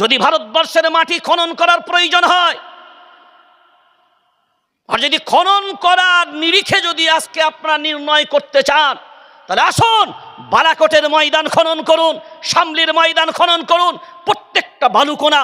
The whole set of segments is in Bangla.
যদি ভারতবর্ষের মাটি খনন করার প্রয়োজন হয়, আর যদি খনন করার নিরিখে যদি আজকে আপনারা নির্ণয় করতে চান, তাহলে আসুন বালাকোটের ময়দান খনন করুন, সামলির ময়দান খনন করুন, প্রত্যেকটা বালুকোনা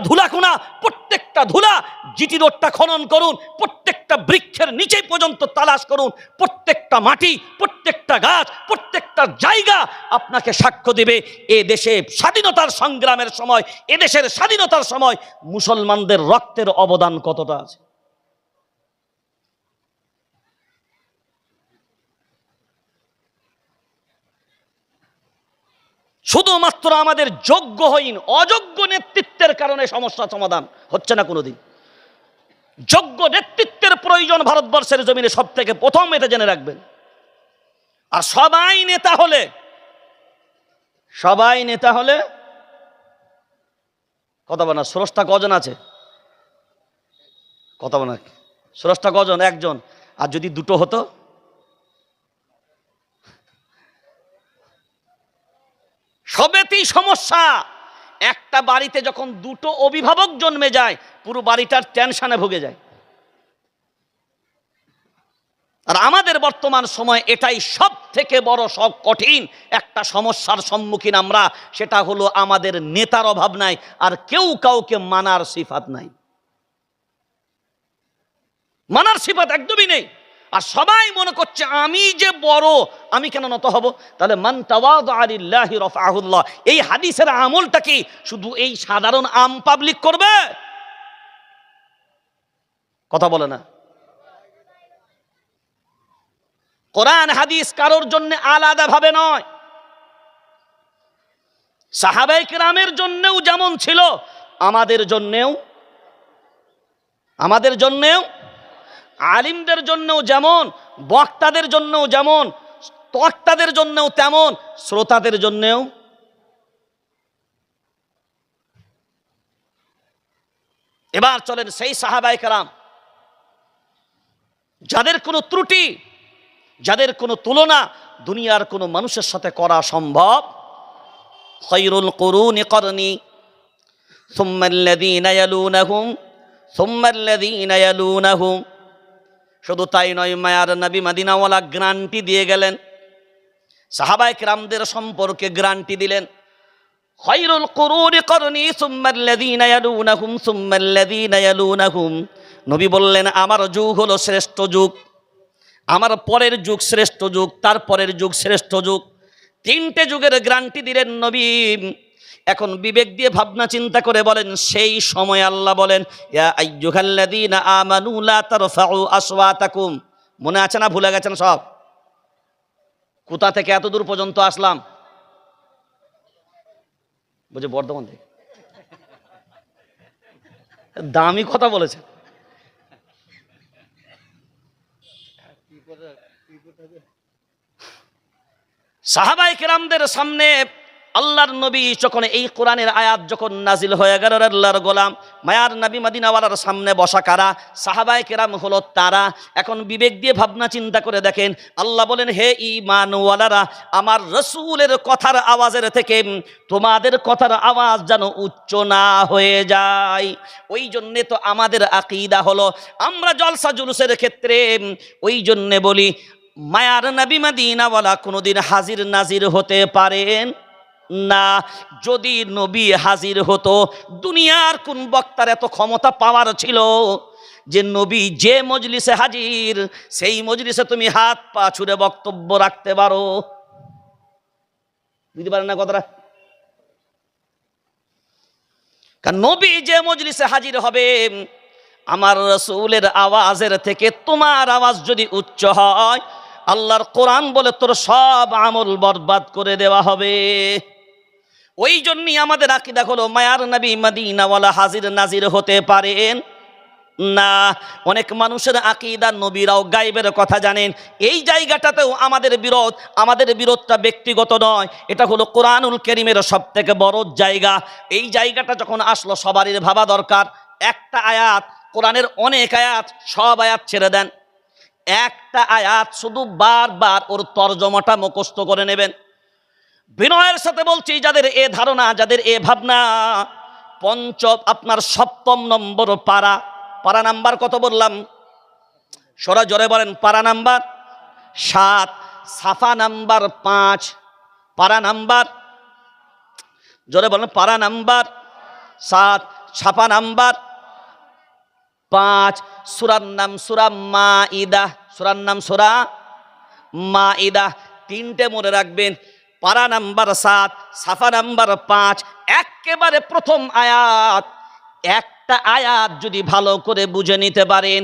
প্রত্যেকটা খুনা প্রত্যেকটা ধুলা জিটি রোডটা খনন করুন, প্রত্যেকটা বৃক্ষের নিচে পর্যন্ত তালাশ করুন, প্রত্যেকটা মাটি, প্রত্যেকটা গাছ, প্রত্যেকটা জায়গা আপনাকে সাক্ষ্য দেবে, এ দেশে স্বাধীনতার সংগ্রামের সময় এদেশের দেশের স্বাধীনতার সময় মুসলমানদের রক্তের অবদান কতটা আছে? শুধুমাত্র আমাদের যোগ্যহীন, অযোগ্য নেতৃত্বের কারণে সমস্যা সমাধান হচ্ছে না কোনোদিন। যোগ্য নেতৃত্বের প্রয়োজন ভারতবর্ষের জমিনে সব থেকে প্রথম এটা জেনে রাখবেন। আর সবাই নেতা হলে, সবাই নেতা হলে, কথা বলা স্রষ্টা কজন আছে? কথা বলা স্রষ্টা কজন? একজন। আর যদি দুটো হতো? সবেতেই সমস্যা। একটা বাড়িতে যখন দুটো অভিভাবক জন্মে যায়, পুরো বাড়িটার টেনশনে ভুগে যায়। আর আমাদের বর্তমান সময় এটাই সব থেকে বড় সব কঠিন একটা সমস্যার সম্মুখীন আমরা, সেটা হলো আমাদের নেতার অভাব নাই, আর কেউ কাউকে মানার সিফাত নাই। মানার সিফাত একদমই নেই। আর সবাই মনে করছে, আমি যে বড়, আমি কেন নত হব? তাহলে মান তাওয়াদালিল্লাহি রাফাহুল্লাহ এই হাদিসের আমলটা কি? শুধু এই সাধারণ আম পাবলিক করবে? কথা বলে না। কোরআন হাদিস কারোর জন্য আলাদা ভাবে নয়। সাহাবাই কিরামের জন্যেও যেমন ছিল, আমাদের জন্যেও আমাদের জন্যেও আলিমদের জন্যও যেমন, বক্তাদের জন্যও যেমন, তক্তাদের জন্যও তেমন, শ্রোতাদের জন্যেও। এবার চলেন সেই সাহাবাই কারাম। যাদের কোনো ত্রুটি, যাদের কোনো তুলনা, দুনিয়ার কোনো মানুষের সাথে করা সম্ভব। খৈরুল করুন করনি সুম্মাল্লাযীনা ইয়ালুনাহুম সুম্মাল্লাযীনা ইয়ালুনাহুম। শুধু তাই নয়, মায়ার নবী মাদিনাওয়ালা গ্রান্টি দিয়ে গেলেন। সাহাবায়ে কিরামদের সম্পর্কে গ্রান্টি দিলেন। খৈরুল করুন করনি সুম্মাল্লাযীনা ইয়ালুনাহুম। নবী বললেন, আমার যুগ হলো শ্রেষ্ঠ যুগ, আমার পরের যুগ শ্রেষ্ঠ যুগ, তার পরের যুগ শ্রেষ্ঠ যুগ। তিনটে যুগের গ্রান্টি দিলেন নবী। এখন বিবেক দিয়ে ভাবনা চিন্তা করে বলেন, সেই সময় আল্লাহ বলেন মনে আছে না? ভুলে গেছেন সব? কোথা থেকে এত দূর পর্যন্ত আসলাম? বুঝে বর্ধমান থেকে। দামি কথা বলেছে। সাহাবাই কেরামদের সামনে আল্লাহর নবী যখন এই কোরআনের আয়াত যখন নাজিল হয়ে গেল আল্লাহর গোলাম, মায়ার নবী মাদিনাওয়ালার সামনে বসা কারা? সাহাবাই কেরাম হলো তারা। এখন বিবেক দিয়ে ভাবনা চিন্তা করে দেখেন, আল্লাহ বলেন, হে ইমানওয়ালারা আমার রসুলের কথার আওয়াজের থেকে তোমাদের কথার আওয়াজ যেন উচ্চ না হয়ে যায়। ওই জন্যে তো আমাদের আকিদা হলো, আমরা জলসা জুলুসের ক্ষেত্রে, ওই জন্যে বলি, মায়ার নবী মাদিনাওয়ালা কোনোদিন হাজির নাজির হতে পারেন না, যদি নবী হাজির হতো, দুনিয়ার কোন বক্তার এত ক্ষমতা পাওয়ার ছিল যে নবী যে মজলিসে হাজির, সেই মজলিসে তুমি হাত পা ছুড়ে বক্তব্য রাখতে পারো। বুঝতে পারেন না কথাটা? কারণ নবী যে মজলিসে হাজির হবে, আমার রসুলের আওয়াজের থেকে তোমার আওয়াজ যদি উচ্চ হয়, আল্লাহর কোরআন বলে তোর সব আমল বরবাদ করে দেওয়া হবে। ওই জন্যই আমাদের আকিদা হলো, মায়ার নবী মদিনাওয়ালা হাজির নাজির হতে পারেন। না, অনেক মানুষের আকিদা নবীরাও গাইবের কথা জানেন। এই জায়গাটাতেও আমাদের বিরোধ, আমাদের বিরোধটা ব্যক্তিগত নয়। এটা হলো কোরআনুল করিমের সব থেকে বড় জায়গা। এই জায়গাটা যখন আসলো, সবারই ভাবা দরকার। একটা আয়াত, কোরআনের অনেক আয়াত, সব আয়াত ছেড়ে দেন। একটা আয়াত শুধু বারবার ওর তর্জমাটা মুখস্থ করে নেবেন। বিনয়ের সাথে বলছি, যাদের এ ধারণা, যাদের এ ভাবনা পঞ্চ আপনার সপ্তম নম্বর পারা পারা নাম্বার কত বললাম? সরা জোরে বলেন পারা নাম্বার সাত, সাফা নাম্বার পাঁচ পারা নাম্বার জোরে বলেন পারা নাম্বার সাত ছাপা নাম্বার পাঁচ, সুরার নাম সুরা মা ইদা সুরার নাম সুরা মা ইদা তিনটে মনে রাখবেন পারা নাম্বার সাত, সাফা নাম্বার পাঁচ, একেবারে প্রথম আয়াত। একটা আয়াত যদি ভালো করে বুঝে নিতে পারেন,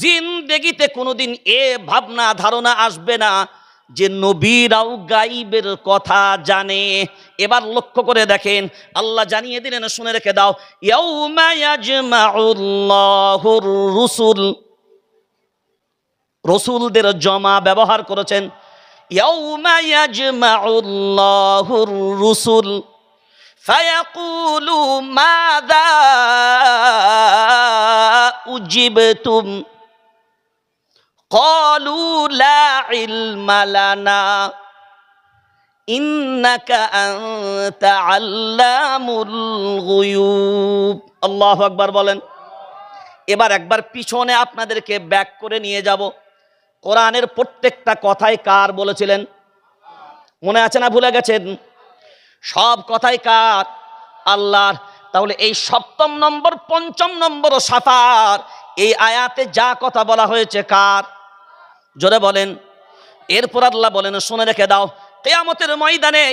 জিন্দেগিতে কোনোদিন এ ভাবনা, ধারণা আসবে না যে নবীরাও গাইবের কথা জানে। এবার লক্ষ্য করে দেখেন, আল্লাহ জানিয়ে দিলেন, শুনে রেখে দাও রুসুল। রসুলদের জমা ব্যবহার করেছেন ইয়াউমা ইয়াজমাউল্লাহুর রুসুল ফায়াকুলু মাযা উজিবতুম قالوا لا علم لنا إنك أنت علام الغيوب আল্লাহু আকবার বলেন এবার একবার পিছনে আপনাদেরকে ব্যাক করে নিয়ে যাব কোরআনের প্রত্যেকটা কথাই কার বলেছিলেন? মনে আছে না ভুলে গেছেন? সব কথাই কার? আল্লাহর। তাহলে এই সপ্তম নম্বর, পঞ্চম নম্বর সাফার, এই আয়াতে যা কথা বলা হয়েছে কার? জোরে বলেন। এরপর আল্লাহ বলেন, শুনে রেখে দাও, কেয়ামতের ময়দানে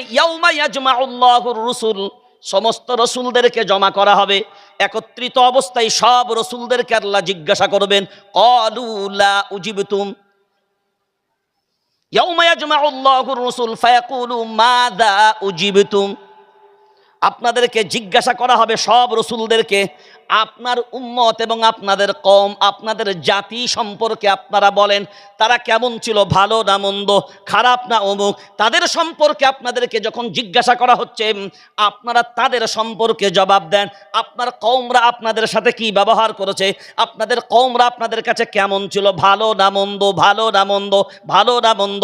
রসুল, সমস্ত রসুলদেরকে জমা করা হবে। একত্রিত অবস্থায় সব রসুলদেরকে আল্লাহ জিজ্ঞাসা করবেন কলুলা উজিবতুম? আপনাদেরকে জিজ্ঞাসা করা হবে সব রসুলদেরকে আপনার উম্মত এবং আপনাদের কম আপনাদের জাতি সম্পর্কে আপনারা বলেন, তারা কেমন ছিল, ভালো না মন্দ, খারাপ না অমুক? তাদের সম্পর্কে আপনাদেরকে যখন জিজ্ঞাসা করা হচ্ছে আপনারা তাদের সম্পর্কে জবাব দেন, আপনার কৌমরা আপনাদের সাথে কি ব্যবহার করেছে? আপনাদের কৌমরা আপনাদের কাছে কেমন ছিল, ভালো না মন্দ, ভালো না মন্দ, ভালো না মন্দ?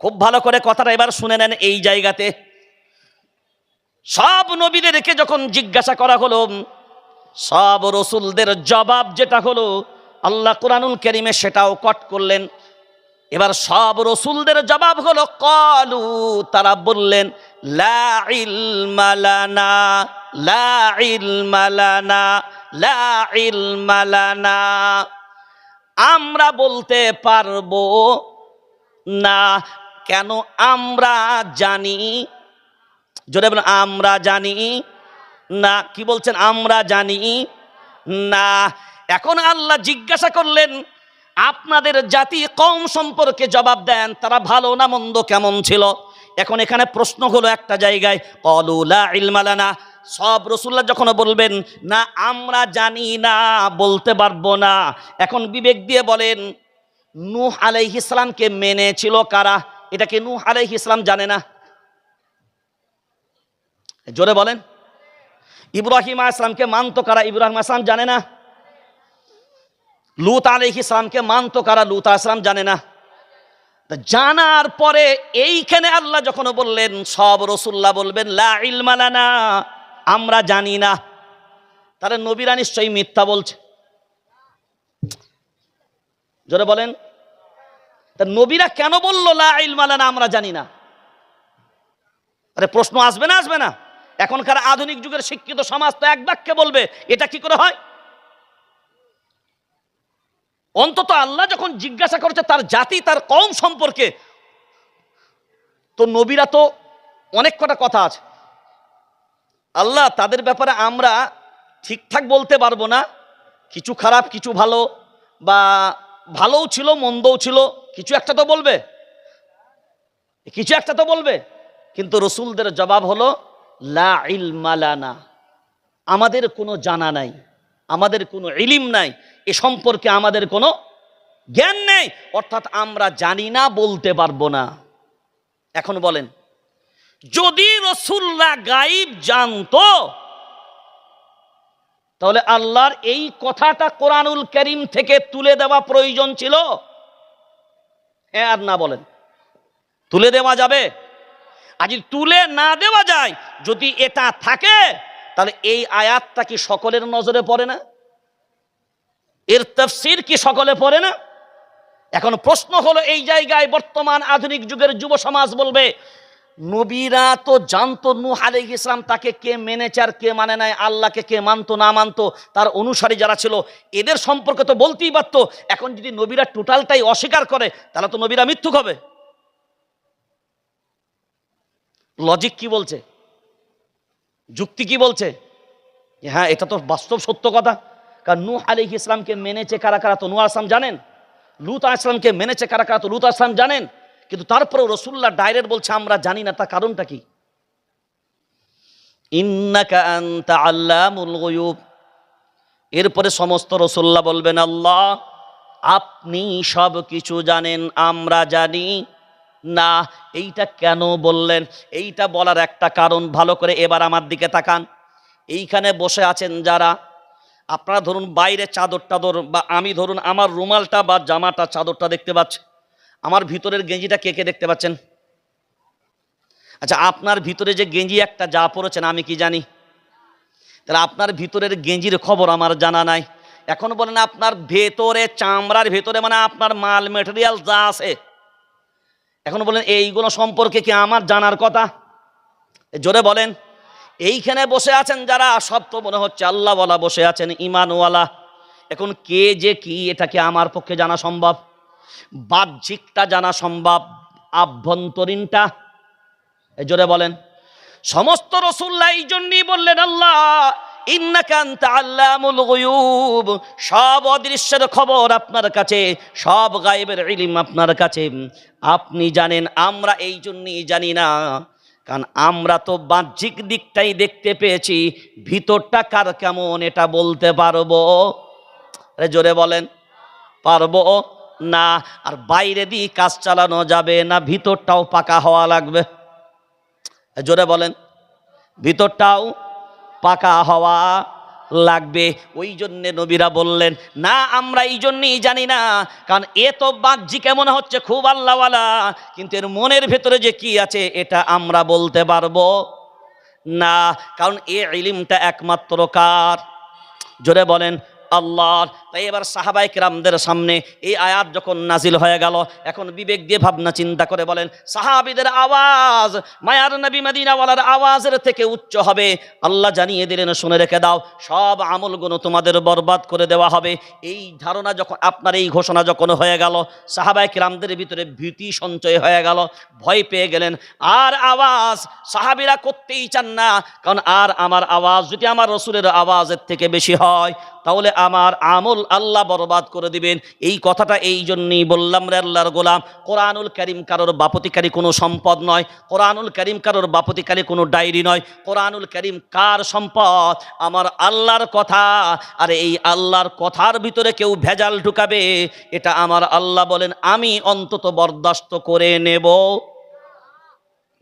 খুব ভালো করে কথাটা এবার শুনে নেন এই জায়গাতে। সব নবীদেরকে যখন জিজ্ঞাসা করা হলো সব রসুলদের জবাব যেটা হলো, আল্লাহ কোরআনুল করিমে সেটাও কট করলেন। এবার সব রসুলদের জবাব হলো, কলু, তারা বললেন আমরা বলতে পারব না, কেন আমরা জানি? বলেন, আমরা জানি? না, কি বলছেন? আমরা জানি। না, এখন আল্লাহ জিজ্ঞাসা করলেন, আপনাদের জাতি কম সম্পর্কে জবাব দেন, তারা ভালো না মন্দ কেমন ছিল? এখন এখানে প্রশ্ন হলো একটা জায়গায় ইলমালানা সব রসুল্লাহ যখন বলবেন, না, আমরা জানি না, বলতে পারব না। এখন বিবেক দিয়ে বলেন, নূহ আলাইহিস ইসলামকে মেনেছিল কারা? এটাকে নূহ আলাইহিস ইসলাম জানে না? জোরে বলেন। ইব্রাহিম আসলামকে মানতো কারা, ইব্রাহিম আসলাম জানে না? লুত আলহ ইসলামকে মানতো কারা, লুত আসলাম জানে না। জানার পরে এইখানে আল্লাহ যখন বললেন, সব রসুল্লাহ বলবেন, লা আমরা জানি না। তাহলে নবীরা নিশ্চয়ই মিথ্যা বলছে। জোরে বলেন। তা নবীরা কেন বলল, লা ইলমালানা আমরা জানি না? আরে প্রশ্ন আসবে না আসবে না? এখনকার আধুনিক যুগের শিক্ষিত সমাজ তো এক বাক্যে বলবে, এটা কি করে হয়? অন্তত আল্লাহ যখন জিজ্ঞাসা করছে তার জাতি, তার কম সম্পর্কে, তো নবীরা তো অনেক কটা কথা আছে। আল্লাহ, তাদের ব্যাপারে আমরা ঠিকঠাক বলতে পারব না। কিছু খারাপ, কিছু ভালো, বা ভালোও ছিল, মন্দও ছিল, কিছু একটা তো বলবে। কিছু একটা তো বলবে, কিন্তু রসুলদের জবাব হলো লা আমাদের কোনো জানা নাই, আমাদের কোনো ইলিম নাই, এ সম্পর্কে আমাদের কোনো জ্ঞান নেই। অর্থাৎ আমরা জানি না, বলতে পারব না। এখন বলেন, যদি রসুল্লাহ গাইব জানতো, তাহলে আল্লাহর এই কথাটা কোরআনুল করিম থেকে তুলে দেওয়া প্রয়োজন ছিল? হ্যাঁ আর না বলেন। তুলে দেওয়া যাবে? যদি তুলে না দেওয়া যায়, যদি এটা থাকে, তাহলে এই আয়াতটা কি সকলের নজরে পড়ে না? এর তফসির কি সকলে পড়ে না? এখন প্রশ্ন হলো, এই জায়গায় বর্তমান আধুনিক যুগের যুব সমাজ বলবে, নবীরা তো জানতো নূহ আলাইহিস ইসলাম তাকে কে মেনেছে আর কে মানে নাই, আল্লাহকে কে মানতো, না মানতো, তার অনুসারী যারা ছিল, এদের সম্পর্কে তো বলতেই পারতো, এখন যদি নবীরা টোটালটাই অস্বীকার করে, তাহলে তো নবীরা মিথ্যুক হবে। লজিক কি বলছে? যুক্তি কি বলছে? হ্যাঁ এটা তো বাস্তব সত্য কথা। কারণ নূহ আলাইহিস ইসলামকে মেনেছে কারা কারা তো? নূহ আসলাম জানেন? লুত আসলামকে মেনেছে কারা কারা তো? লুত আসলাম জানেন? কিন্তু তারপরেও রসুল্লাহ ডাইরেক্ট বলছে, আমরা জানি না, তার কারণটা কি? এরপরে সমস্ত রসুল্লাহ বলবেন, আল্লাহ, আপনি সব কিছু জানেন, আমরা জানি। না, এইটা কেন বললেন? এইটা বলার একটা কারণ ভালো করে এবার আমার দিকে তাকান। এইখানে বসে আছেন যারা, আপনারা ধরুন বাইরে চাদর টাদর বা আমি ধরুন আমার রুমালটা বা জামাটা, চাদরটা দেখতে পাচ্ছি। আমার ভিতরের গেঞ্জিটা কে কে দেখতে পাচ্ছেন? আচ্ছা আপনার ভিতরে যে গেঞ্জি একটা যা পড়েছেন আমি কি জানি? তাহলে আপনার ভিতরের গেঞ্জির খবর আমার জানা নাই। এখন বলেন আপনার ভেতরে চামড়ার ভেতরে মানে আপনার মাল মেটেরিয়াল যা আছে এখন বলেন, এইগুলো সম্পর্কে কি আমার জানার কথা? জোরে বলেন, এইখানে বসে আছেন যারা? সব তো মনে হচ্ছে আল্লাহওয়ালা বসে আছেন ইমানওয়ালা এখন কে যে কি এটাকে আমার পক্ষে জানা সম্ভব? বাহ্যিকটা জানা সম্ভব, আভ্যন্তরীণটা। জোরে বলেন, সমস্ত রসুল্লাহ এই জন্যই বললেন আল্লাহ সব অদৃশ্যের খবর আপনার কাছে, সব গায়েবের ইলিম আপনার কাছে। আপনি জানেন, আমরা এই জন্যই জানি না। কারণ আমরা তো বাহ্যিক দিকটাই দেখতে পেয়েছি। ভিতরটা কার কেমন, এটা বলতে পারব? জোরে বলেন। পারব? না। আর বাইরে দিয়ে কাজ চালানো যাবে না, ভিতরটাও পাকা হওয়া লাগবে। জোরে বলেন। ভিতরটাও পাকা হওয়া লাগবে। ওই জন্যে নবীরা বললেন, না, আমরা এই জন্যেই জানি না, কারণ এ তো বাহ্যি কেমন হচ্ছে, খুব আল্লাহওয়ালা। কিন্তু এর মনের ভেতরে যে কি আছে, এটা আমরা বলতে পারব না, কারণ এ ইলিমটা একমাত্র কার? জোরে বলেন আল্লাহর তাই এবার সাহাবাই কিরামদের সামনে এই আয়াত যখন নাজিল হয়ে গেল, এখন বিবেক দিয়ে ভাবনা চিন্তা করে বলেন, সাহাবিদের আওয়াজ, মায়ার নবী মদিনাওয়ালার আওয়াজের থেকে উচ্চ হবে। আল্লাহ জানিয়ে দিলেন, শুনে রেখে দাও, সব আমলগুলো তোমাদের বরবাদ করে দেওয়া হবে। এই ধারণা যখন, আপনার এই ঘোষণা যখন হয়ে গেল সাহাবাই কিরামদের ভিতরে ভীতি সঞ্চয় হয়ে গেল, ভয় পেয়ে গেলেন, আর আওয়াজ সাহাবিরা করতেই চান না, কারণ আর আমার আওয়াজ যদি আমার রসুলের আওয়াজের থেকে বেশি হয় তাহলে আমার আমল আল্লাহ বরবাদ করে দিবেন। এই কথাটা এই জন্যই বললাম রে আল্লাহর গোলাম, কোরআনুল করিম কারোর বাপতিকারী কোনো সম্পদ নয়, কোরআনুল করিম কারোর বাপতিকারী কোনো ডায়েরি নয়, কোরআনুল করিম কার সম্পদ? আমার আল্লাহর কথা। আর এই আল্লাহর কথার ভিতরে কেউ ভেজাল ঢুকাবে? এটা আমার আল্লাহ বলেন, আমি অন্তত বরদাস্ত করে নেব।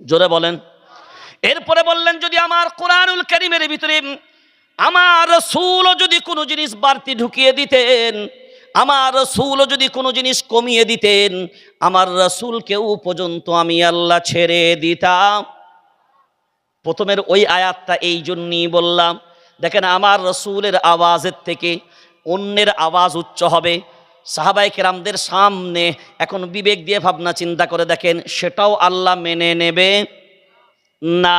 জোরে বলেন। এরপরে বললেন, যদি আমার কোরআনুল করিমের ভিতরে আমার রসুলও যদি কোনো জিনিস বাড়তি ঢুকিয়ে দিতেন, আমার রসুলও যদি কোনো জিনিস কমিয়ে দিতেন, আমার রসুলকেও পর্যন্ত আমি আল্লাহ ছেড়ে দিতাম। প্রথমের ওই আয়াতটা এই জন্যই বললাম, দেখেন আমার রসুলের আওয়াজের থেকে অন্যের আওয়াজ উচ্চ হবে। সাহাবাই কেরামদের সামনে এখন বিবেক দিয়ে ভাবনা চিন্তা করে দেখেন, সেটাও আল্লাহ মেনে নেবে? না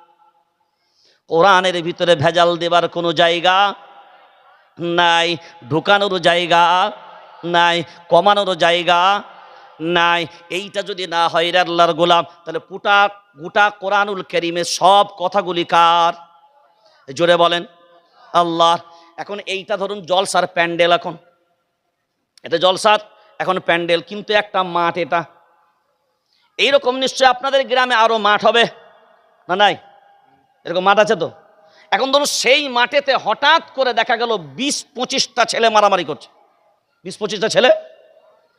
কোরআনের ভিতরে ভেজাল দেবার কোনো জায়গা নাই, ঢুকানোর জায়গা নাই, কমানোর জায়গা নাই। এইটা যদি না হয় রে আল্লাহর গোলাম, তাহলে পুটা গোটা কোরআনুল করিমের সব কথাগুলি কার? জোরে বলেন আল্লাহ এখন এইটা ধরুন জলসার প্যান্ডেল এখন। এটা জলসার, এখন প্যান্ডেল, কিন্তু একটা মাঠ এটা। এইরকম নিশ্চয়ই আপনাদের গ্রামে আরও মাঠ হবে না নাই? এরকম মাঠ আছে তো? এখন ধরুন সেই মাঠেতে হঠাৎ করে দেখা গেল বিশ পঁচিশটা ছেলে মারামারি করছে। বিশ পঁচিশটা ছেলে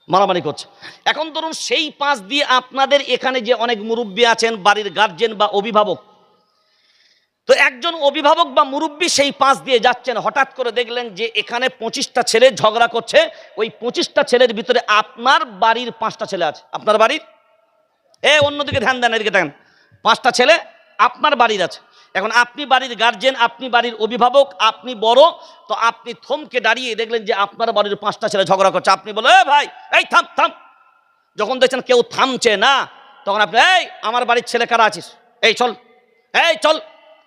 মারামারি করছে। এখন ধরুন সেই পাশ দিয়ে আপনাদের এখানে যে অনেক মুরব্বী আছেন, বাড়ির গার্জেন বা অভিভাবক, তো একজন অভিভাবক বা মুরব্বী সেই পাশ দিয়ে যাচ্ছেন, হঠাৎ করে দেখলেন যে এখানে পঁচিশটা ছেলে ঝগড়া করছে। ওই পঁচিশটা ছেলের ভিতরে আপনার বাড়ির পাঁচটা ছেলে আছে। আপনার বাড়ির? এ, অন্যদিকে ধ্যান দেন, এদিকে দেখেন, পাঁচটা ছেলে আপনার বাড়ির আছে। এখন আপনি বাড়ির গার্জেন আপনি বাড়ির অভিভাবক, আপনি বড়, তো আপনি থমকে দাঁড়িয়ে দেখলেন যে আপনার বাড়ির পাঁচটা ছেলে ঝগড়া করছে। আপনি বলো ভাই, এই থাম থাম। যখন দেখছেন কেউ থামছে না, তখন আপনি, এই, আমার বাড়ির ছেলে কারা আছিস? এই চল এই চল,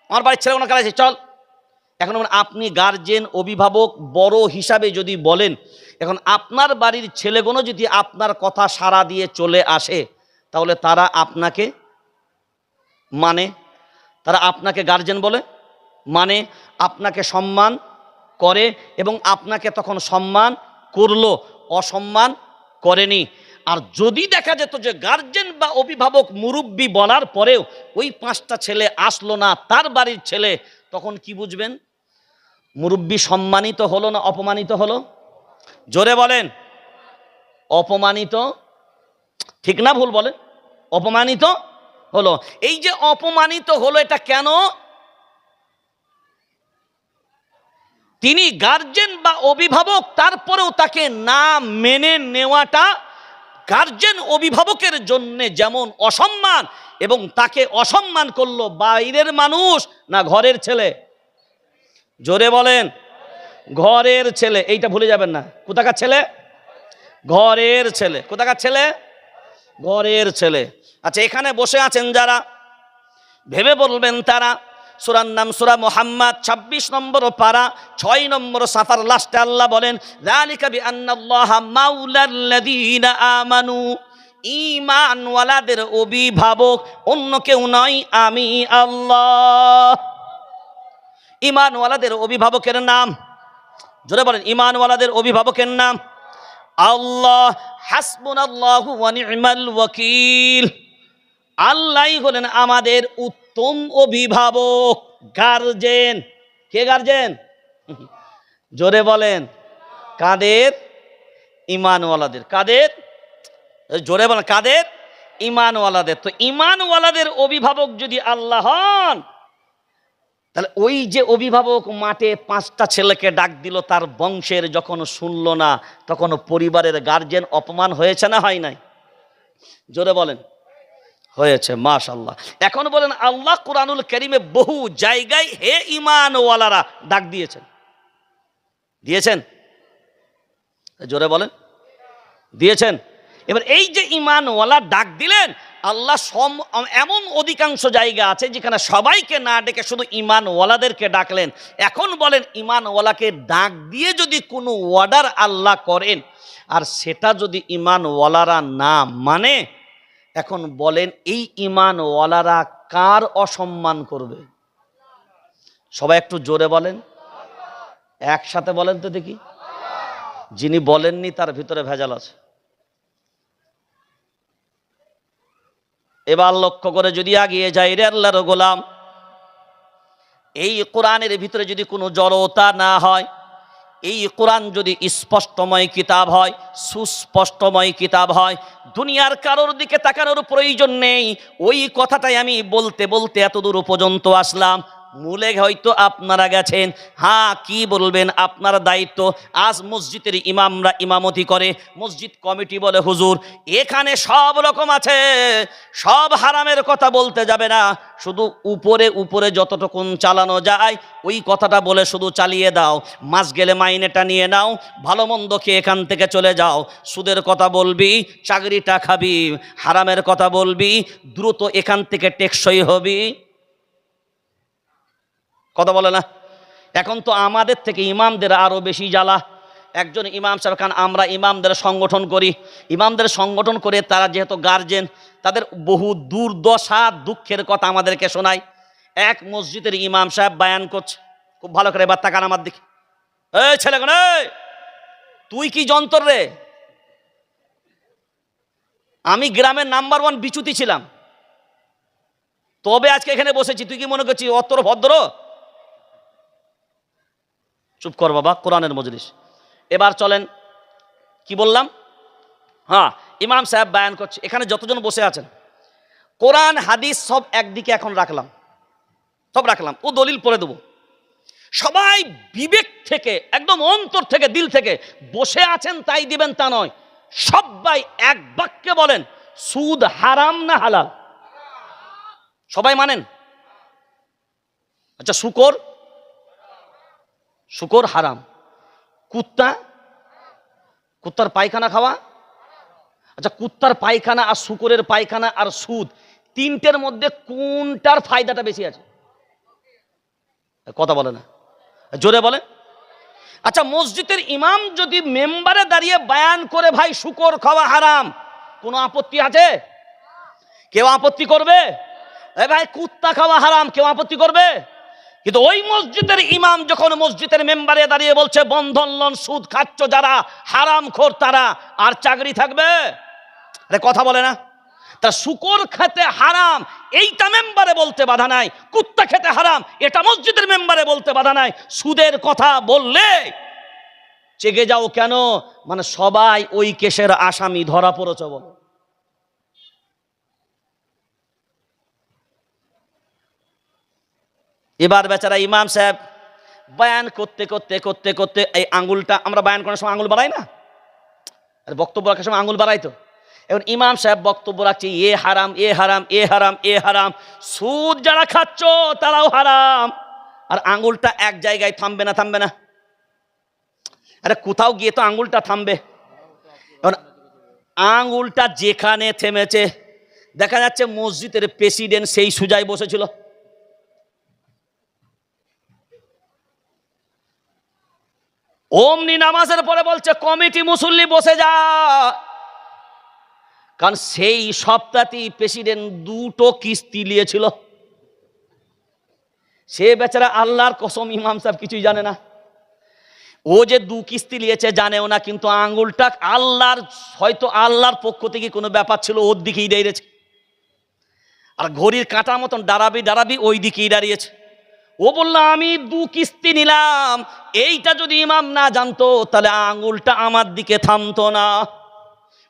আমার বাড়ির ছেলে কোনো কারা আছিস চল। এখন আপনি গার্জেন অভিভাবক, বড় হিসাবে যদি বলেন, এখন আপনার বাড়ির ছেলেগুলো যদি আপনার কথা সাড়া দিয়ে চলে আসে, তাহলে তারা আপনাকে মানে তারা আপনাকে গার্জেন বলে মানে আপনাকে সম্মান করে এবং আপনাকে তখন সম্মান করল, অসম্মান করেনি। আর যদি দেখা যেত যে গার্জেন বা অভিভাবক মুরব্বী বলার পরেও ওই পাঁচটা ছেলে আসলো না, তার বাড়ির ছেলে, তখন কি বুঝবেন? মুরব্বী সম্মানিত হলো না অপমানিত হলো? জোরে বলেন। অপমানিত, ঠিক না ভুল বলেন অপমানিত হলো। এই যে অপমানিত হলো এটা কেন? তিনি গার্জেন বা অভিভাবক, তারপরেও তাকে না মেনে নেওয়াটা গার্জেন অভিভাবকের জন্য যেমন অসম্মান এবং তাকে অসম্মান করল বাইরের মানুষ না ঘরের ছেলে? জোরে বলেন, ঘরের ছেলে। এইটা ভুলে যাবেন না। কোথাকার ছেলে? ঘরের ছেলে। কোথাকার ছেলে? ঘরের ছেলে। আচ্ছা এখানে বসে আছেন যারা, ভেবে বলবেন তারা, সুরার নাম সুরা মোহাম্মদ ২৬ নম্বর পারা, ছয় নম্বর সাফার লাস্টে আল্লাহ বলেন আমানু ঈমানওয়ালাদের অভিভাবক, অন্য কেউ নয়, আমি আল্লাহ। ইমানওয়ালাদের অভিভাবকের নাম, জোরে বলেন ঈমানওয়ালাদের অভিভাবকের নাম। আল্লাহ হাসবুনাল্লাহু ওয়া নি'মাল ওয়াকিল। আল্লাহ হলেন আমাদের উত্তম অভিভাবক গার্জেন কে গার্জেন জোরে বলেন। কাদের? ইমানওয়ালাদের কাদের? জোরে বলেন, কাদের? ইমানওয়ালাদের তো ইমানওয়ালাদের অভিভাবক যদি আল্লাহ হন তাহলে ওই যে অভিভাবক মাঠে পাঁচটা ছেলেকে ডাক দিল, তার বংশের যখন শুনল না, তখন পরিবারের গার্জেন অপমান হয়েছে না হয় নাই? জোরে বলেন। হয়েছে মাশাল্লাহ এখন বলেন, আল্লাহ কোরআনুল করিমে বহু জায়গায় হে ইমানওয়ালারা ডাক দিয়েছেন। দিয়েছেন? জোরে বলেন। দিয়েছেন। এবার এই যে ইমানওয়ালা ডাক দিলেন আল্লাহ সম, এমন অধিকাংশ জায়গা আছে যেখানে সবাইকে না ডেকে শুধু ইমানওয়ালাদেরকে ডাকলেন। এখন বলেন ইমানওয়ালাকে ডাক দিয়ে যদি কোনো অর্ডার আল্লাহ করেন, আর সেটা যদি ইমানওয়ালারা না মানে এখন বলেন এই ইমানওয়ালারা কার অসম্মান করবে? সবাই একটু জোরে বলেন। একসাথে বলেন তো দেখি। যিনি বলেননি তার ভিতরে ভেজাল আছে। এবার লক্ষ্য করে যদি আগিয়ে যাই রে আল্লাহর গোলাম, এই কোরআনের ভিতরে যদি কোনো জড়তা না হয়, এই কোরআন যদি স্পষ্টময় কিতাব হয়, সুস্পষ্টময় কিতাব হয়, দুনিয়ার কারোর দিকে তাকানোর প্রয়োজন নেই। ওই কথাটাই আমি বলতে বলতে এতদূর পর্যন্ত আসলাম। মূলে হয়তো আপনারা গেছেন। হ্যাঁ কি বলবেন? আপনার দায়িত্ব। আজ মসজিদের ইমামরা ইমামতি করে, মসজিদ কমিটি বলে, হুজুর, এখানে সব রকম আছে। সব হারামের কথা বলতে যাবে না। শুধু উপরে উপরে যতটুকুন চালানো যায়, ওই কথাটা বলে শুধু চালিয়ে দাও। মাস গেলে মাইনেটা নিয়ে নাও। ভালো মন্দ খেয়ে এখান থেকে চলে যাও। সুদের কথা বলবি, চাকরিটা খাবি। হারামের কথা বলবি, দ্রুত এখান থেকে টেকসই হবি। কথা বলে না? এখন তো আমাদের থেকে ইমামদের আরও বেশি জ্বালা। একজন ইমাম সাহেব খান, আমরা ইমামদের সংগঠন করি। ইমামদের সংগঠন করে তারা যেহেতু গার্জেন তাদের বহু দুর্দশা, দুঃখের কথা আমাদেরকে শোনায়। এক মসজিদের ইমাম সাহেব বায়ান করছে। খুব ভালো করে এবার তাকান আমার দিকে। এই ছেলে তুই কি যন্তর রে? আমি গ্রামের নাম্বার ওয়ান বিচুতি ছিলাম। তবে আজকে এখানে বসেছি, তুই কি মনে করছিস? অতর ভদ্র? চুপ কর বাবা, কোরআনের মজলিস। এবার চলেন, কি বললাম? হ্যাঁ ইমাম সাহেব বায়ান করছে, এখানে যতজন বসে আছেন। কোরআন, হাদিস সব একদিকে এখন রাখলাম। সব রাখলাম, ও দলিল পড়ে দেবো। সবাই বিবেক থেকে, একদম অন্তর থেকে, দিল থেকে, বসে আছেন তাই দিবেন তা নয়। সবাই এক বাক্যে বলেন, সুদ হারাম না হালাল? সবাই মানেন? আচ্ছা শুকর? শুকর হারাম। কুত্তা, কুত্তার পায়খানা খাওয়া। আচ্ছা কুত্তার পায়খানা আর শুকরের পায়খানা আর সুদ, তিনটের মধ্যে কোনটার ফায়দাটা বেশি আছে? কথা বলে না। জোরে বলে। আচ্ছা মসজিদের ইমাম যদি মেম্বারে দাঁড়িয়ে বায়ান করে, ভাই, শুকর খাওয়া হারাম। কোনো আপত্তি আছে? কেউ আপত্তি করবে? এ ভাই, কুত্তা খাওয়া হারাম। কেউ আপত্তি করবে? কিন্তু ওই মসজিদের ইমাম যখন মসজিদের মেম্বারে দাঁড়িয়ে বলছে, বন্ধন লোন, সুদ খাচ্ছ যারা, হারাম খোর তারা, আর চাকরি থাকবে? আরে কথা বলে না। তা শুকর খেতে হারাম, এইটা মেম্বারে বলতে বাধা নাই, কুত্তা খেতে হারাম, এটা মসজিদের মেম্বারে বলতে বাধা নাই, সুদের কথা বললে চেগে যাও কেন? মানে সবাই ওই কেসের আসামি ধরা পড়েছ বলো। এবার বেচারা ইমাম সাহেব বয়ান করতে করতে করতে করতে এই আঙ্গুলটা, আমরা বয়ান করার সময় আঙ্গুল বাড়াই না? আর বক্তব্য রাখার সময় আঙ্গুল বাড়াই তো। এখন ইমাম সাহেব বক্তব্য রাখছে, এ হারাম এ হারাম এ হারাম এ হারাম, সুদ যারা খাচ্ছ তারাও হারাম। আর আঙ্গুলটা এক জায়গায় থামবে না থামবে না। আরে কোথাও গিয়ে তো আঙ্গুলটা থামবে। এখন আঙ্গুলটা যেখানে থেমেছে, দেখা যাচ্ছে মসজিদের প্রেসিডেন্ট সেই সুজায় বসেছিল। অমনি নামাজের পরে বলছে, কমিটি মুসল্লি বসে যা কারণ সেই সপ্তাহতেই প্রেসিডেন্ট দুটো কিস্তি নিয়েছিল। সে বেচারা আল্লাহর কসম, ইমাম সাহেব কিছুই জানে না। ও যে দু কিস্তি নিয়েছে জানেও না, কিন্তু আঙ্গুলটা আল্লাহর, হয়তো আল্লাহর পক্ষ থেকে কোনো ব্যাপার ছিল, ওর দিকেই দাঁড়িয়েছে। আর ঘড়ির কাঁটার মতন দাঁড়াবি দাঁড়াবি ওই দিকেই দাঁড়িয়েছে। ও বলল, আমি দু কিস্তি নিলাম। এইটা যদি ইমাম না জানতো, তাহলে আঙুলটা আমার দিকে থামতো না।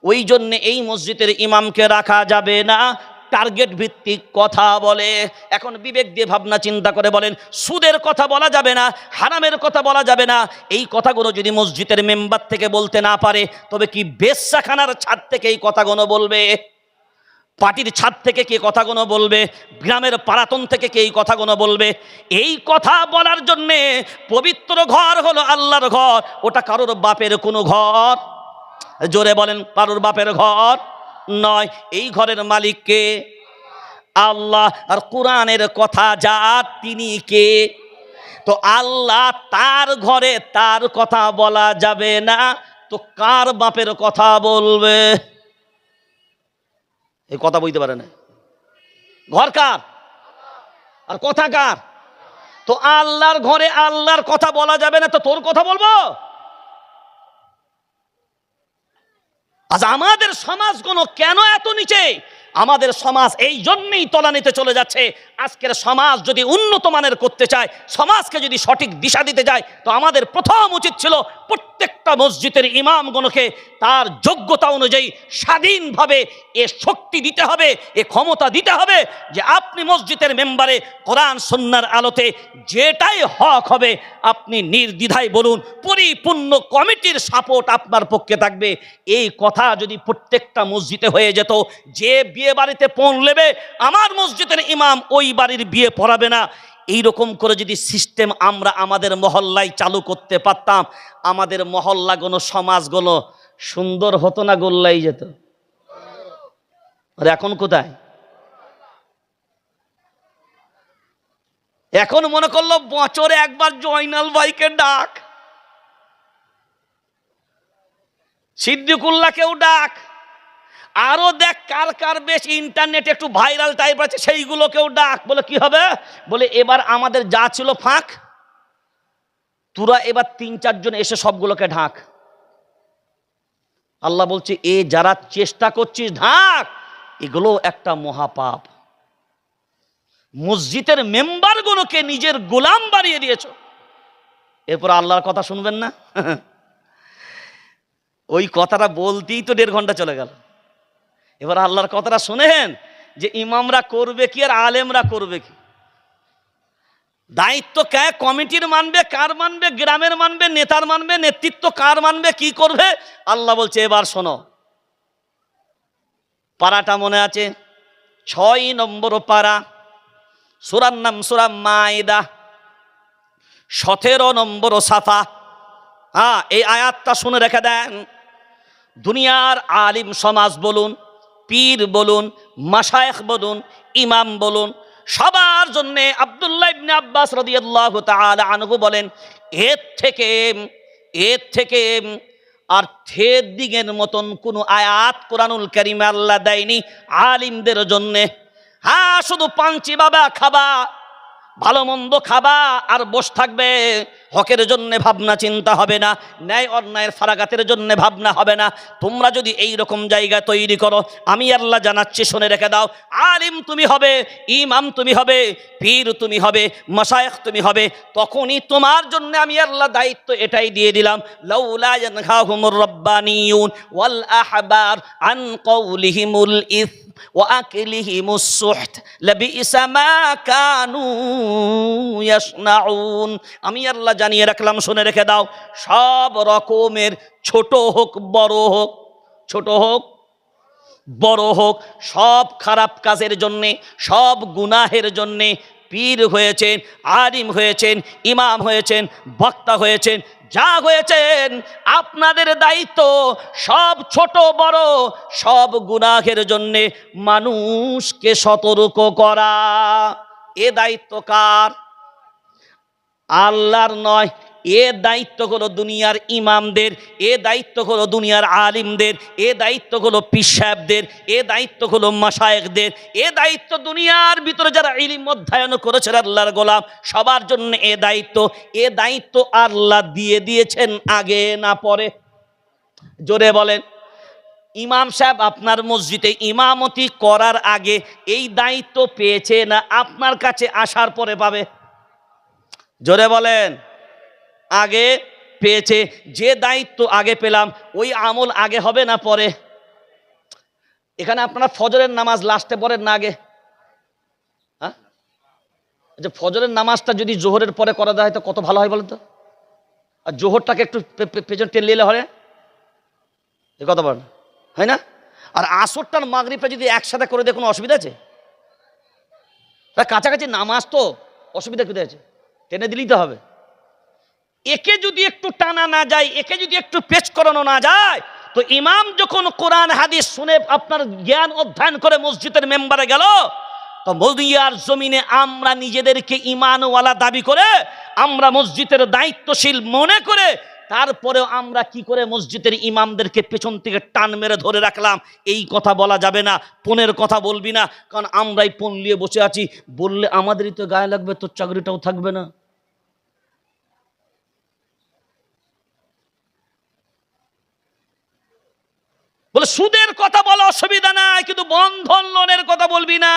ওই জন্য এই মসজিদের ইমামকে রাখা যাবে না। টার্গেট ভিত্তিক কথা বলে। এখন বিবেক দিয়ে ভাবনা চিন্তা করে বলেন, সুদের কথা বলা যাবে না, হারামের কথা বলা যাবে না। এই কথাগুলো যদি মসজিদের মেম্বার থেকে বলতে না পারে, তবে কি বেশ্যাখানার ছাদ থেকে এই কথাগুলো বলবে? পার্টির ছাদ থেকে কে কথাগুলো বলবে? গ্রামের পারাতন থেকে কে এই কথাগুলো বলবে? এই কথা বলার জন্যে পবিত্র ঘর হলো আল্লাহর ঘর। ওটা কারোর বাপের কোনো ঘর? জোরে বলেন, কারোর বাপের ঘর? নয়। এই ঘরের মালিককে আল্লাহ। আর কোরআনের কথা যা, তিনি কে? তো আল্লাহ তার ঘরে তার কথা বলা যাবে না। তো কার বাপের কথা বলবে? এই কথা বইতে পারে না। ঘর কার? আর কথা কার? তো আল্লাহর ঘরে আল্লাহর কথা বলা যাবে না, তো তোর কথা বলব? আজ আমাদের সমাজ সমাজগুলো কেন এত নিচে? আমাদের সমাজ এই জন্যই তলানিতে চলে যাচ্ছে। আজকের সমাজ যদি উন্নত মানের করতে চায়, সমাজকে যদি সঠিক দিশা দিতে যায়, তো আমাদের প্রথম উচিত ছিল প্রত্যেকটা মসজিদের ইমামগণকে তার যোগ্যতা অনুযায়ী স্বাধীনভাবে এ শক্তি দিতে হবে, এ ক্ষমতা দিতে হবে যে আপনি মসজিদের মেম্বারে কোরআন সন্ন্যার আলোতে যেটাই হক হবে, আপনি নির্দ্বিধায় বলুন, পরিপূর্ণ কমিটির সাপোর্ট আপনার পক্ষে থাকবে। এই কথা যদি প্রত্যেকটা মসজিদে হয়ে যেত, যে বিয়ে বাড়িতে পণ নেবে, আমার মসজিদের ইমাম ওই বাড়ির বিয়ে পড়াবে না। এই রকম করে যদি সিস্টেম আমরা আমাদের মহল্লায় চালু করতে পারতাম, আমাদের মহল্লাগুলো, সমাজগুলো সুন্দর হতো না গোল্লাই যেত। আর এখন কোথায়? এখন মনে করল বছরে একবার জয়নাল ভাইকে ডাক। সিদ্দিকুল্লাহকেও ডাক। আরও দেখ কার কার বেশ ইন্টারনেট একটু ভাইরাল টাইপ আছে, সেইগুলোকেও ডাক। বলে, কি হবে? বলে, এবার আমাদের যা ছিল ফাঁক, তোরা এবার তিন চারজন এসে সবগুলোকে ঢাক। আল্লাহ বলছে, এ যারা চেষ্টা করছিস, ঢাক। এগুলো একটা মহাপাপ। মসজিদের মেম্বারগুলোকে নিজের গোলাম বানিয়ে দিয়েছ। এরপর আল্লাহর কথা শুনবেন না? ওই কথাটা বলতেই তো দেড় ঘণ্টা চলে গেল। এবার আল্লাহর কথাটা শুনেন যে ইমামরা করবে কি আর আলেমরা করবে কি? দায়িত্ব কে? কমিটির মানবে, কার মানবে, গ্রামের মানবে, নেতার মানবে, নেতৃত্ব কার মানবে, কি করবে? আল্লাহ বলছে, এবার শোনো। পাড়াটা মনে আছে? ছয় নম্বর পাড়া। সুরার নাম সুরা মাইদা সতেরো নম্বর সাফা। হ্যাঁ এই আয়াতটা শুনে রেখে দেন। দুনিয়ার আলিম সমাজ বলুন পীর বলুন মাসায়েখ বলুন, ইমাম বলুন, সবার জন্য আব্দুল্লাহ ইবনে আব্বাস রাদিয়াল্লাহু তাআলা আনহু বলেন, এর থেকে এর থেকে, আর থের দিগের মতন কোনো আয়াত কোরআনুল কারিমে আল্লাহ দেয়নি আলিমদের জন্যে। হ্যাঁ শুধু পাঞ্চি বাবা খাবা, ভালো মন্দ খাবা, আর বস থাকবে হকের জন্য ভাবনা চিন্তা হবে না, ন্যায় অন্যায়ের ফারাগাতের জন্য ভাবনা হবে না। তোমরা যদি এই রকম জায়গা তৈরি করো, আমি আল্লাহ জানাচ্ছি, শুনে রেখে দাও, আলিম তুমি হবে, ইমাম তুমি হবে, পীর তুমি হবে, মশায়েখ তুমি হবে, তখনই তোমার জন্য আমি আল্লাহ দায়িত্ব এটাই দিয়ে দিলাম। লাউলা রাব্বানিয়ুন ওয়াল আহবার আন কওলিহিমুল ইস وأكلهم السحت لبئس ما كانوا يصنعون আমি আল্লাহ জানিয়ে রাখলাম শুনে রেখে দাও সব রকমের ছোট হোক বড় হোক ছোট হোক বড় হোক সব খারাপ কাজের জন্যে সব গুনাহের জন্যে পীর হয়েছেন, আলিম হয়েছেন, ইমাম হয়েছেন, বক্তা হয়েছেন, যা হয়েছেন, আপনাদের দায়িত্ব সব ছোট বড়, সব গুনাহের জন্যে মানুষকে সতর্ক করা। এ দায়িত্ব কার? আল্লাহর নয় এ দায়িত্ব হলো দুনিয়ার ইমামদের, এ দায়িত্ব হলো দুনিয়ার আলিমদের, এ দায়িত্ব হলো পিসাবদের এ দায়িত্ব হলো মাসায়েকদের এ দায়িত্ব দুনিয়ার ভিতরে যারা ইলিম অধ্যয়ন করেছে আল্লাহর গোলাম, সবার জন্য এ দায়িত্ব। এ দায়িত্ব আল্লাহ দিয়ে দিয়েছেন আগে না পরে। জোরে বলেন, ইমাম সাহেব আপনার মসজিদে ইমামতি করার আগে এই দায়িত্ব পেয়েছে না আপনার কাছে আসার পরে পাবে? জোরে বলেন। আগে পেয়েছে। যে দায়িত্ব আগে পেলাম, ওই আমল আগে হবে না পরে? এখানে আপনারা ফজরের নামাজ লাস্টে পড়েন না আগে? হ্যাঁ? যে ফজরের নামাজটা যদি জোহরের পরে করা দেয় তো কত ভালো হয় বলেন তো? আর জোহরটাকে একটু পেছন টেনে নিলে হয় এ কথা বলেন। হয় না? আর আসরটার মাগরিবটা যদি একসাথে করে দেয়, কোনো অসুবিধা আছে? তা কাছাকাছি নামাজ তো অসুবিধা কোথায় আছে? টেনে দিলেই তো হবে। একে যদি একটু টানা না যায়, একে যদি একটু পেচ করানো না যায়, তো ইমাম যখন কোরআন, হাদিস শুনে আপনার জ্ঞান অধ্যয়ন করে মসজিদের মেম্বারে গেল, তো মদিয়ার জমিনে আমরা নিজেদেরকে ইমানওয়ালা দাবি করে, আমরা মসজিদের দায়িত্বশীল মনে করে, তারপরেও আমরা কি করে মসজিদের ইমামদেরকে পেছন থেকে টান মেরে ধরে রাখলাম? এই কথা বলা যাবে না পনেরো কথা বলবি না, কারণ আমরাই পণ নিয়ে বসে আছি, বললে আমাদেরই তো গায়ে লাগবে, তোর চাকরিটাও থাকবে না। সুদের কথা বলা অসুবিধা নাই কিন্তু বন্ধন লোনের কথা বলবি না।